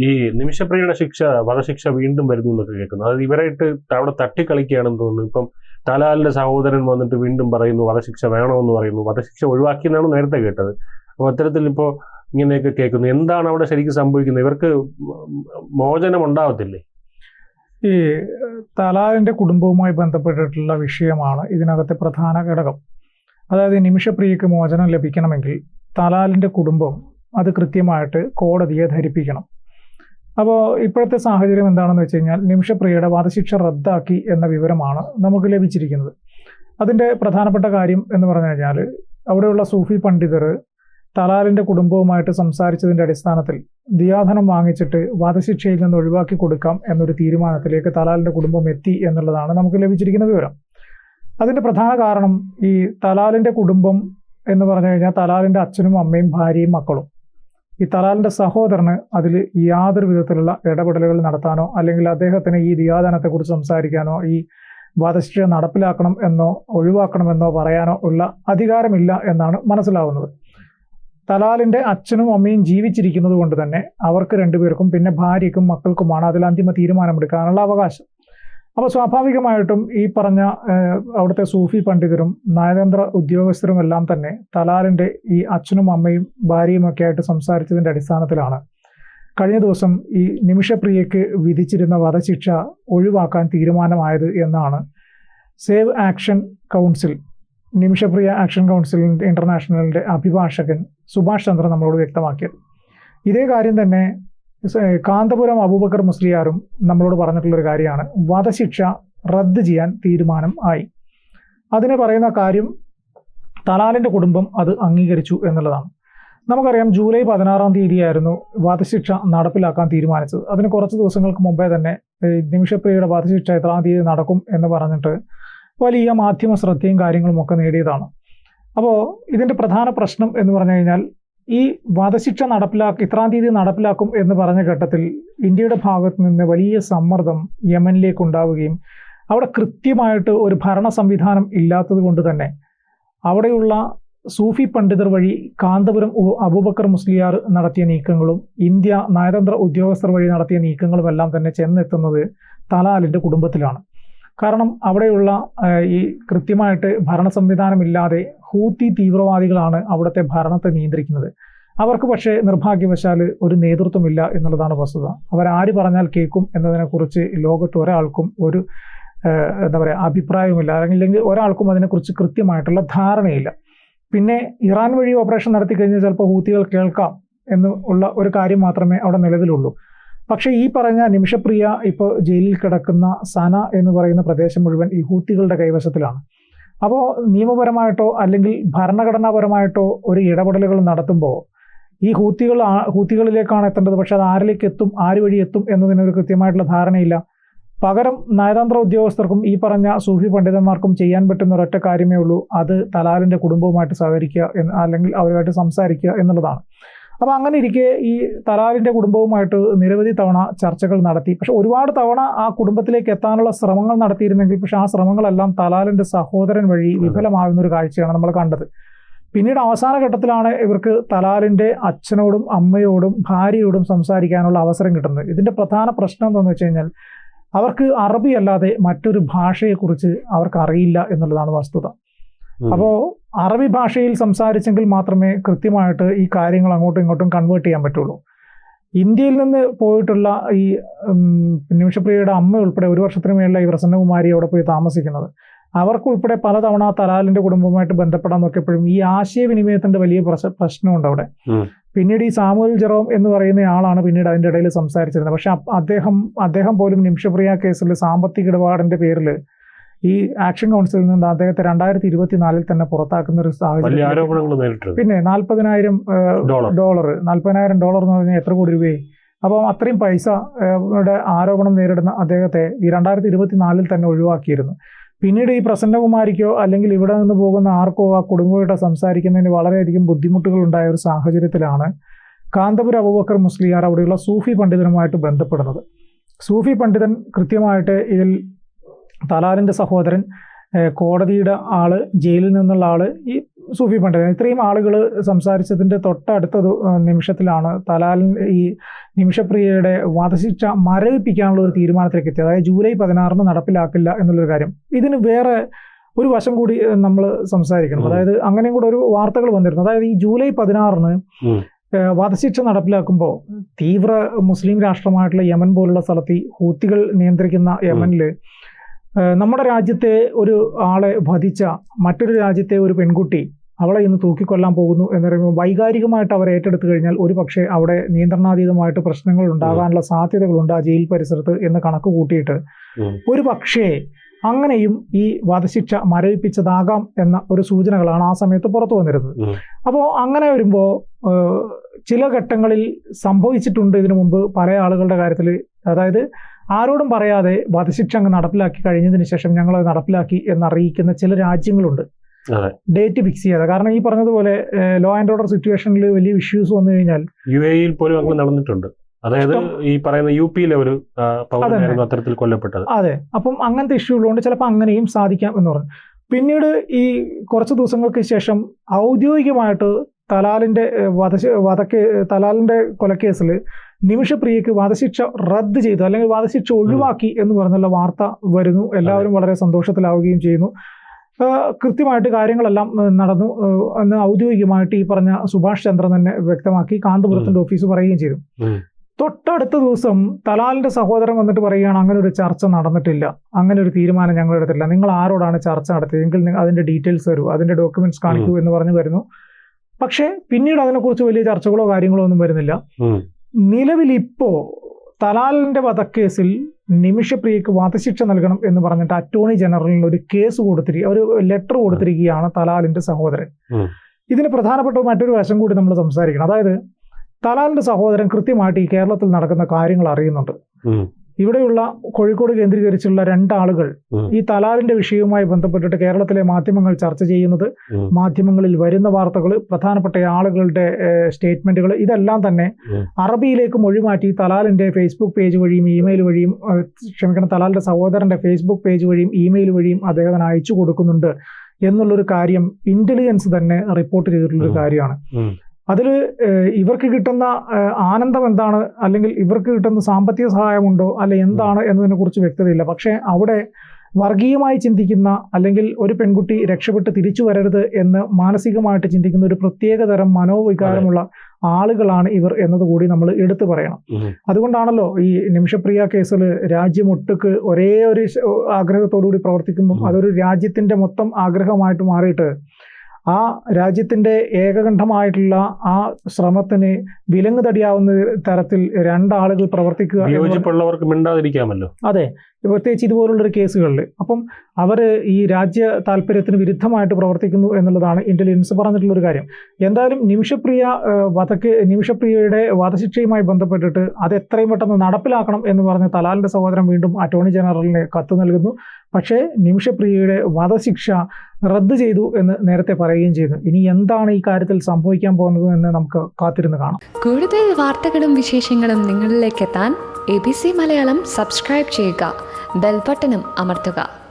ഈ നിമിഷപ്രിയയുടെ ശിക്ഷ വധശിക്ഷ വീണ്ടും വരുന്നു എന്നൊക്കെ കേൾക്കുന്നു. അതായത് ഇവരായിട്ട് അവിടെ തട്ടിക്കളിക്കുകയാണെന്ന് തോന്നുന്നു. ഇപ്പം തലാലിന്റെ സഹോദരൻ വന്നിട്ട് വീണ്ടും പറയുന്നു വധശിക്ഷ വേണമെന്ന് പറയുന്നു. വധശിക്ഷ ഒഴിവാക്കിയെന്നാണ് നേരത്തെ കേട്ടത്. അപ്പോൾ അത്തരത്തിൽ ഇപ്പോൾ ഇങ്ങനെയൊക്കെ കേൾക്കുന്നു. എന്താണ് അവിടെ ശരിക്കും സംഭവിക്കുന്നത്? ഇവർക്ക് മോചനം ഉണ്ടാവത്തില്ലേ? ഈ തലാലിന്റെ കുടുംബവുമായി ബന്ധപ്പെട്ടിട്ടുള്ള വിഷയമാണ് ഇതിനകത്തെ പ്രധാന ഘടകം. അതായത് നിമിഷപ്രിയക്ക് മോചനം ലഭിക്കണമെങ്കിൽ തലാലിന്റെ കുടുംബം അത് കൃത്യമായിട്ട് കോടതിയെ ധരിപ്പിക്കണം. അപ്പോൾ ഇപ്പോഴത്തെ സാഹചര്യം എന്താണെന്ന് വെച്ച് കഴിഞ്ഞാൽ നിമിഷപ്രിയയുടെ വധശിക്ഷ റദ്ദാക്കി എന്ന വിവരമാണ് നമുക്ക് ലഭിച്ചിരിക്കുന്നത്. അതിന്റെ പ്രധാനപ്പെട്ട കാര്യം എന്ന് പറഞ്ഞു കഴിഞ്ഞാൽ അവിടെയുള്ള സൂഫി പണ്ഡിതർ തലാലിന്റെ കുടുംബവുമായിട്ട് സംസാരിച്ചതിന്റെ അടിസ്ഥാനത്തിൽ ദിയാധനം വാങ്ങിച്ചിട്ട് വധശിക്ഷയിൽ നിന്ന് ഒഴിവാക്കി കൊടുക്കാം എന്നൊരു തീരുമാനത്തിലേക്ക് തലാലിന്റെ കുടുംബം എത്തി എന്നുള്ളതാണ് നമുക്ക് ലഭിച്ചിരിക്കുന്ന വിവരം. അതിന്റെ പ്രധാന കാരണം ഈ തലാലിന്റെ കുടുംബം എന്ന് പറഞ്ഞു കഴിഞ്ഞാൽ തലാലിന്റെ അച്ഛനും അമ്മയും ഭാര്യയും മക്കളും. ഈ തലാലിന്റെ സഹോദരന് അതിൽ യാതൊരു വിധത്തിലുള്ള ഇടപെടലുകൾ നടത്താനോ അല്ലെങ്കിൽ അദ്ദേഹത്തിന് ഈ ദിയാദാനത്തെക്കുറിച്ച് സംസാരിക്കാനോ ഈ വധശിക്ഷ നടപ്പിലാക്കണം എന്നോ ഒഴിവാക്കണമെന്നോ പറയാനോ ഉള്ള അധികാരമില്ല എന്നാണ് മനസ്സിലാവുന്നത്. തലാലിന്റെ അച്ഛനും അമ്മയും ജീവിച്ചിരിക്കുന്നത് കൊണ്ട് തന്നെ അവർക്ക് രണ്ടുപേർക്കും പിന്നെ ഭാര്യയ്ക്കും മക്കൾക്കുമാണ് അതിൽ അന്തിമ തീരുമാനമെടുക്കാനുള്ള അവകാശം. അപ്പോൾ സ്വാഭാവികമായിട്ടും ഈ പറഞ്ഞ അവിടുത്തെ സൂഫി പണ്ഡിതരും നയതന്ത്ര ഉദ്യോഗസ്ഥരും എല്ലാം തന്നെ തലാലിന്റെ ഈ അച്ഛനും അമ്മയും ഭാര്യയും ഒക്കെ ആയിട്ട് സംസാരിച്ചതിന്റെ അടിസ്ഥാനത്തിലാണ്. കഴിഞ്ഞ ദിവസം ഈ നിമിഷപ്രിയയ്ക്ക് വിധിച്ചിരുന്ന വധശിക്ഷ ഒഴിവാക്കാൻ തീരുമാനമായത് എന്നാണ്. Save action council Nimisha Priya action കൗൺസിലിന്റെ ഇന്റർനാഷണലിന്റെ അഭിഭാഷകൻ സുഭാഷ് ചന്ദ്ര നമ്മളോട് വ്യക്തമാക്കിയത്. ഇതേ കാര്യം തന്നെ കാന്തപുരം അബൂബക്കർ മുസ്ലിയാറും നമ്മളോട് പറഞ്ഞിട്ടുള്ളൊരു കാര്യമാണ്. വധശിക്ഷ റദ്ദ് ചെയ്യാൻ തീരുമാനം ആയി. അതിനെ പറയുന്ന കാര്യം തലാലിന്റെ കുടുംബം അത് അംഗീകരിച്ചു എന്നുള്ളതാണ്. നമുക്കറിയാം ജൂലൈ പതിനാറാം തീയതിയായിരുന്നു വധശിക്ഷ നടപ്പിലാക്കാൻ തീരുമാനിച്ചത്. അതിന് കുറച്ച് ദിവസങ്ങൾക്ക് മുമ്പേ തന്നെ നിമിഷപ്രിയയുടെ വധശിക്ഷ എത്രാം തീയതി നടക്കും എന്ന് പറഞ്ഞിട്ട് വലിയ മാധ്യമ ശ്രദ്ധയും കാര്യങ്ങളും ഒക്കെ നേടിയതാണ്. അപ്പോൾ ഇതിന്റെ പ്രധാന പ്രശ്നം എന്ന് പറഞ്ഞു കഴിഞ്ഞാൽ ഈ വധശിക്ഷ നടപ്പിലാക്കി ഇത്രാം തീയതി നടപ്പിലാക്കും എന്ന് പറഞ്ഞ ഘട്ടത്തിൽ ഇന്ത്യയുടെ ഭാഗത്ത് നിന്ന് വലിയ സമ്മർദ്ദം യമനിലേക്ക് ഉണ്ടാവുകയും അവിടെ കൃത്യമായിട്ട് ഒരു ഭരണ സംവിധാനം ഇല്ലാത്തത് കൊണ്ട് തന്നെ അവിടെയുള്ള സൂഫി പണ്ഡിതർ വഴി കാന്തപുരം അബൂബക്കർ മുസ്ലിയാർ നടത്തിയ നീക്കങ്ങളും ഇന്ത്യ നയതന്ത്ര ഉദ്യോഗസ്ഥർ വഴി നടത്തിയ നീക്കങ്ങളും എല്ലാം തന്നെ ചെന്നെത്തുന്നത് തലാലിന്റെ കുടുംബത്തിലാണ്. കാരണം അവിടെയുള്ള ഈ കൃത്യമായിട്ട് ഭരണ സംവിധാനമില്ലാതെ ഹൂത്തി തീവ്രവാദികളാണ് അവിടുത്തെ ഭരണത്തെ നിയന്ത്രിക്കുന്നത്. അവർക്ക് പക്ഷേ നിർഭാഗ്യവശാൽ ഒരു നേതൃത്വമില്ല എന്നുള്ളതാണ് വസ്തുത. അവരാര് പറഞ്ഞാൽ കേൾക്കും എന്നതിനെക്കുറിച്ച് ലോകത്ത് ഒരാൾക്കും ഒരു എന്താ പറയുക അഭിപ്രായവുമില്ല. അല്ലെങ്കിൽ ഒരാൾക്കും അതിനെക്കുറിച്ച് കൃത്യമായിട്ടുള്ള ധാരണയില്ല. പിന്നെ ഇറാൻ വഴി ഓപ്പറേഷൻ നടത്തി കഴിഞ്ഞാൽ ചിലപ്പോൾ ഹൂത്തികൾ കേൾക്കാം എന്ന് ഉള്ള ഒരു കാര്യം മാത്രമേ അവിടെ നിലവിലുള്ളൂ. പക്ഷേ ഈ പറഞ്ഞ നിമിഷപ്രിയ ഇപ്പോൾ ജയിലിൽ കിടക്കുന്ന സന എന്ന് പറയുന്ന പ്രദേശം മുഴുവൻ ഈ ഹൂത്തികളുടെ കൈവശത്തിലാണ്. അപ്പോൾ നിയമപരമായിട്ടോ അല്ലെങ്കിൽ ഭരണഘടനാപരമായിട്ടോ ഒരു ഇടപെടലുകൾ നടത്തുമ്പോൾ ഈ ഹൂത്തികൾ ഹൂത്തികളിലേക്കാണ് എത്തേണ്ടത്. പക്ഷെ അത് ആരിലേക്ക് എത്തും ആര് വഴി എത്തും എന്നതിനൊരു കൃത്യമായിട്ടുള്ള ധാരണയില്ല. പകരം നയതന്ത്ര ഉദ്യോഗസ്ഥർക്കും ഈ പറഞ്ഞ സൂഫി പണ്ഡിതന്മാർക്കും ചെയ്യാൻ പറ്റുന്ന ഒരൊറ്റ കാര്യമേ ഉള്ളൂ. അത് തലാലിന്റെ കുടുംബവുമായിട്ട് സഹകരിക്കുക അല്ലെങ്കിൽ അവരുമായിട്ട് സംസാരിക്കുക എന്നുള്ളതാണ്. അപ്പോൾ അങ്ങനെ ഇരിക്കെ ഈ തലാലിന്റെ കുടുംബവുമായിട്ട് നിരവധി തവണ ചർച്ചകൾ നടത്തി. പക്ഷെ ഒരുപാട് തവണ ആ കുടുംബത്തിലേക്ക് എത്താനുള്ള ശ്രമങ്ങൾ നടത്തിയിരുന്നെങ്കിൽ പക്ഷെ ആ ശ്രമങ്ങളെല്ലാം തലാലിന്റെ സഹോദരൻ വഴി വിഫലമാകുന്ന ഒരു കാഴ്ചയാണ് നമ്മൾ കണ്ടത്. പിന്നീട് അവസാന ഘട്ടത്തിലാണ് ഇവർക്ക് തലാലിന്റെ അച്ഛനോടും അമ്മയോടും ഭാര്യയോടും സംസാരിക്കാനുള്ള അവസരം കിട്ടുന്നത്. ഇതിന്റെ പ്രധാന പ്രശ്നം എന്താണെന്ന് വെച്ച് കഴിഞ്ഞാൽ അവർക്ക് അറബി അല്ലാതെ മറ്റൊരു ഭാഷയെക്കുറിച്ച് അവർക്ക് അറിയില്ല എന്നുള്ളതാണ് വസ്തുത. അപ്പോൾ അറബി ഭാഷയിൽ സംസാരിച്ചെങ്കിൽ മാത്രമേ കൃത്യമായിട്ട് ഈ കാര്യങ്ങൾ അങ്ങോട്ടും ഇങ്ങോട്ടും കൺവേർട്ട് ചെയ്യാൻ പറ്റുള്ളൂ. ഇന്ത്യയിൽ നിന്ന് പോയിട്ടുള്ള ഈ നിമിഷപ്രിയയുടെ അമ്മ ഉൾപ്പെടെ ഒരു വർഷത്തിന് മേളിലായി പ്രസന്നകുമാരി അവിടെ പോയി താമസിക്കുന്നത്. അവർക്കുൾപ്പെടെ പലതവണ തലാലിന്റെ കുടുംബവുമായിട്ട് ബന്ധപ്പെടാൻ നോക്കിയപ്പോഴും ഈ ആശയവിനിമയത്തിന്റെ വലിയ പ്രശ- പ്രശ്നമുണ്ട് അവിടെ. പിന്നീട് ഈ സാമുവൽ ജെറോം എന്ന് പറയുന്ന ആളാണ് പിന്നീട് അതിന്റെ ഇടയിൽ സംസാരിച്ചിരുന്നത്. പക്ഷെ അദ്ദേഹം അദ്ദേഹം പോലും നിമിഷപ്രിയ കേസിൽ സാമ്പത്തിക ഇടപാടിന്റെ പേരിൽ ഈ ആക്ഷൻ കൗൺസിലിൽ നിന്ന് അദ്ദേഹത്തെ രണ്ടായിരത്തി ഇരുപത്തിനാലിൽ തന്നെ പുറത്താക്കുന്ന ഒരു സാഹചര്യം പിന്നെ നാൽപ്പതിനായിരം ഡോളർ. ഡോളർ. നാൽപ്പതിനായിരം ഡോളർ എന്ന് പറഞ്ഞാൽ എത്ര കോടി രൂപയായി? അപ്പം അത്രയും പൈസ ആരോപണം നേരിടുന്ന അദ്ദേഹത്തെ ഈ രണ്ടായിരത്തി ഇരുപത്തിനാലിൽ തന്നെ ഒഴിവാക്കിയിരുന്നു. പിന്നീട് ഈ പ്രസന്നകുമാരിക്കോ അല്ലെങ്കിൽ ഇവിടെ നിന്ന് പോകുന്ന ആർക്കോ ആ കുടുംബമായിട്ട് സംസാരിക്കുന്നതിന് വളരെയധികം ബുദ്ധിമുട്ടുകൾ ഉണ്ടായ ഒരു സാഹചര്യത്തിലാണ് കാന്തപുര അബൂബക്കർ മുസ്ലിയാർ അവിടെയുള്ള സൂഫി പണ്ഡിതനുമായിട്ട് ബന്ധപ്പെടുന്നത്. സൂഫി പണ്ഡിതൻ കൃത്യമായിട്ട് ഇതിൽ തലാലിന്റെ സഹോദരൻ കോടതിയുടെ ആൾ ജയിലിൽ നിന്നുള്ള ആൾ ഈ സൂഫി പണ്ഡിതൻ. ഇത്രയും ആളുകൾ സംസാരിച്ചതിന്റെ തൊട്ടടുത്ത നിമിഷത്തിലാണ് തലാലിൻ ഈ നിമിഷപ്രിയയുടെ വധശിക്ഷ മരവിപ്പിക്കാനുള്ള ഒരു തീരുമാനത്തിലേക്ക് എത്തിയത്. അതായത് ജൂലൈ പതിനാറിന് നടപ്പിലാക്കില്ല എന്നുള്ളൊരു കാര്യം. ഇതിന് വേറെ ഒരു വശം കൂടി നമ്മൾ സംസാരിക്കണം. അതായത് അങ്ങനെയും കൂടെ ഒരു വാർത്തകൾ വന്നിരുന്നു. അതായത് ഈ ജൂലൈ പതിനാറിന് വധശിക്ഷ നടപ്പിലാക്കുമ്പോൾ തീവ്ര മുസ്ലിം രാഷ്ട്രമായിട്ടുള്ള യമൻ പോലുള്ള സ്ഥലത്ത് ഹൂത്തികൾ നിയന്ത്രിക്കുന്ന യമനിൽ നമ്മുടെ രാജ്യത്തെ ഒരു ആളെ വധിച്ച മറ്റൊരു രാജ്യത്തെ ഒരു പെൺകുട്ടി അവളെ ഇന്ന് തൂക്കിക്കൊല്ലാൻ പോകുന്നു എന്ന് പറയുമ്പോൾ വൈകാരികമായിട്ട് അവർ ഏറ്റെടുത്തു കഴിഞ്ഞാൽ ഒരു പക്ഷേ അവിടെ നിയന്ത്രണാതീതമായിട്ട് പ്രശ്നങ്ങൾ ഉണ്ടാകാനുള്ള സാധ്യതകളുണ്ട് ആ ജയിൽ പരിസരത്ത് എന്ന് കണക്ക് കൂട്ടിയിട്ട്. ഒരു പക്ഷേ അങ്ങനെയും ഈ വധശിക്ഷ മരവിപ്പിച്ചതാകാം എന്ന ഒരു സൂചനകളാണ് ആ സമയത്ത് പുറത്തു വന്നിരുന്നത്. അപ്പോൾ അങ്ങനെ വരുമ്പോൾ ചില ഘട്ടങ്ങളിൽ സംഭവിച്ചിട്ടുണ്ട് ഇതിനു മുമ്പ് പല ആളുകളുടെ കാര്യത്തിൽ. അതായത് ആരോടും പറയാതെ വധശിക്ഷ അങ്ങ് നടപ്പിലാക്കി കഴിഞ്ഞതിന് ശേഷം ഞങ്ങൾ അത് നടപ്പിലാക്കി എന്നറിയിക്കുന്ന ചില രാജ്യങ്ങളുണ്ട്. ഡേറ്റ് ഫിക്സ് ചെയ്യാതെ. കാരണം ഈ പറഞ്ഞതുപോലെ ലോ ആൻഡ് ഓർഡർ സിറ്റുവേഷനിൽ വലിയ ഇഷ്യൂസ് വന്നു കഴിഞ്ഞാൽ യു എയിൽ പോലും അങ്ങനെ നടന്നിട്ടുണ്ട്. അതായത് ഈ പറയുന്ന യു പിയിലെ ഒരു അത്തരത്തിൽ കൊല്ലപ്പെട്ടത്. അതെ. അപ്പം അങ്ങനത്തെ ഇഷ്യൂ ഉള്ളതുകൊണ്ട് ചിലപ്പോൾ അങ്ങനെയും സാധിക്കാം എന്ന് പറഞ്ഞു. പിന്നീട് ഈ കുറച്ച് ദിവസങ്ങൾക്ക് ശേഷം ഔദ്യോഗികമായിട്ട് തലാലിന്റെ വധ വധക്കേ തലാലിന്റെ കൊലക്കേസിൽ നിമിഷപ്രിയക്ക് വധശിക്ഷ റദ്ദ് ചെയ്തു അല്ലെങ്കിൽ വധശിക്ഷ ഒഴിവാക്കി എന്ന് പറഞ്ഞുള്ള വാർത്ത വരുന്നു. എല്ലാവരും വളരെ സന്തോഷത്തിലാവുകയും ചെയ്യുന്നു. കൃത്യമായിട്ട് കാര്യങ്ങളെല്ലാം നടന്നു. എന്ന് ഔദ്യോഗികമായിട്ട് ഈ പറഞ്ഞ സുഭാഷ് ചന്ദ്രൻ തന്നെ വ്യക്തമാക്കി. കാന്തപുരത്തിന്റെ ഓഫീസ് പറയുകയും ചെയ്തു. തൊട്ടടുത്ത ദിവസം തലാലിന്റെ സഹോദരൻ വന്നിട്ട് പറയുകയാണ് അങ്ങനെ ഒരു ചർച്ച നടന്നിട്ടില്ല. അങ്ങനെ ഒരു തീരുമാനം ഞങ്ങൾ എടുത്തില്ല നിങ്ങൾ ആരോടാണ് ചർച്ച നടത്തിയത്? എങ്കിൽ അതിന്റെ ഡീറ്റെയിൽസ് തരൂ അതിന്റെ ഡോക്യുമെന്റ്സ് കാണിക്കൂ എന്ന് പറഞ്ഞു വരുന്നു. പക്ഷേ പിന്നീട് അതിനെക്കുറിച്ച് വലിയ ചർച്ചകളോ കാര്യങ്ങളോ ഒന്നും വരുന്നില്ല. നിലവിൽ ഇപ്പോ തലാലിന്റെ വധക്കേസിൽ നിമിഷപ്രിയക്ക് വധശിക്ഷ നൽകണം എന്ന് പറഞ്ഞിട്ട് അറ്റോർണി ജനറലിന് ഒരു കേസ് കൊടുത്തിരിക്കുക ഒരു ലെറ്റർ കൊടുത്തിരിക്കുകയാണ് തലാലിന്റെ സഹോദരൻ. ഇതിന് പ്രധാനപ്പെട്ട മറ്റൊരു വശം കൂടി നമ്മൾ സംസാരിക്കണം അതായത് തലാലിന്റെ സഹോദരൻ കൃത്യമായിട്ട് ഈ കേരളത്തിൽ നടക്കുന്ന കാര്യങ്ങൾ അറിയുന്നുണ്ട്. ഇവിടെയുള്ള കോഴിക്കോട് കേന്ദ്രീകരിച്ചുള്ള രണ്ടാളുകൾ ഈ തലാലിന്റെ വിഷയവുമായി ബന്ധപ്പെട്ടിട്ട് കേരളത്തിലെ മാധ്യമങ്ങൾ ചർച്ച ചെയ്യുന്നത് മാധ്യമങ്ങളിൽ വരുന്ന വാർത്തകൾ പ്രധാനപ്പെട്ട ആളുകളുടെ സ്റ്റേറ്റ്മെന്റുകൾ ഇതെല്ലാം തന്നെ അറബിയിലേക്ക് മൊഴിമാറ്റി തലാലിന്റെ ഫേസ്ബുക്ക് പേജ് വഴിയും ഇമെയിൽ വഴിയും ക്ഷമിക്കണം തലാലിന്റെ സഹോദരന്റെ ഫേസ്ബുക്ക് പേജ് വഴിയും ഇമെയിൽ വഴിയും അദ്ദേഹത്തിന് അയച്ചു കൊടുക്കുന്നുണ്ട് എന്നുള്ളൊരു കാര്യം ഇന്റലിജൻസ് തന്നെ റിപ്പോർട്ട് ചെയ്തിട്ടുള്ള ഒരു കാര്യമാണ്. അതിൽ ഇവർക്ക് കിട്ടുന്ന ആനന്ദം എന്താണ്? അല്ലെങ്കിൽ ഇവർക്ക് കിട്ടുന്ന സാമ്പത്തിക സഹായമുണ്ടോ? അല്ലെ എന്താണ് എന്നതിനെ കുറിച്ച് വ്യക്തതയില്ല. പക്ഷേ അവിടെ വർഗീയമായി ചിന്തിക്കുന്ന അല്ലെങ്കിൽ ഒരു പെൺകുട്ടി രക്ഷപ്പെട്ട് തിരിച്ചു വരരുത് എന്ന് മാനസികമായിട്ട് ചിന്തിക്കുന്ന ഒരു പ്രത്യേക തരം മനോവികാരമുള്ള ആളുകളാണ് ഇവർ എന്നതുകൂടി നമ്മൾ എടുത്തു പറയണം. അതുകൊണ്ടാണല്ലോ ഈ നിമിഷപ്രിയ കേസിൽ രാജ്യമൊട്ടുക്ക് ഒരേ ഒരു ആഗ്രഹത്തോടുകൂടി ആഗ്രഹത്തോടു കൂടി പ്രവർത്തിക്കുമ്പോൾ. അതൊരു രാജ്യത്തിന്റെ മൊത്തം ആഗ്രഹമായിട്ട് മാറിയിട്ട് ആ രാജ്യത്തിന്റെ ഏകകണ്ഠമായിട്ടുള്ള ആ ശ്രമത്തിന് വിലങ്ങ് തടിയാവുന്ന തരത്തിൽ രണ്ടാളുകൾ പ്രവർത്തിക്കുക മിണ്ടാതിരിക്കാമല്ലോ. അതെ. പ്രത്യേകിച്ച് ഇതുപോലുള്ളൊരു കേസുകളിൽ. അപ്പം അവർ ഈ രാജ്യ താല്പര്യത്തിന് വിരുദ്ധമായിട്ട് പ്രവർത്തിക്കുന്നു എന്നുള്ളതാണ് ഇന്റലിജൻസ് പറഞ്ഞിട്ടുള്ളൊരു കാര്യം. എന്തായാലും നിമിഷപ്രിയ വധക്ക് നിമിഷപ്രിയയുടെ വധശിക്ഷയുമായി ബന്ധപ്പെട്ടിട്ട് അത് എത്രയും പെട്ടെന്ന് നടപ്പിലാക്കണം എന്ന് പറഞ്ഞ് തലാലിന്റെ സഹോദരൻ വീണ്ടും അറ്റോർണി ജനറലിന് കത്ത് നൽകുന്നു. പക്ഷേ നിമിഷപ്രിയയുടെ വധശിക്ഷ റദ്ദ് ചെയ്തു എന്ന് നേരത്തെ പറയുകയും ചെയ്തു ഇനി എന്താണ് ഈ കാര്യത്തിൽ സംഭവിക്കാൻ പോകുന്നത് എന്ന് നമുക്ക് കാത്തിരുന്ന് കാണാം. കൂടുതൽ വാർത്തകളും വിശേഷങ്ങളും നിങ്ങളിലേക്ക് എത്താൻ A B C Malayalam subscribe ചെയ്യുക. ബെൽബട്ടനും അമർത്തുക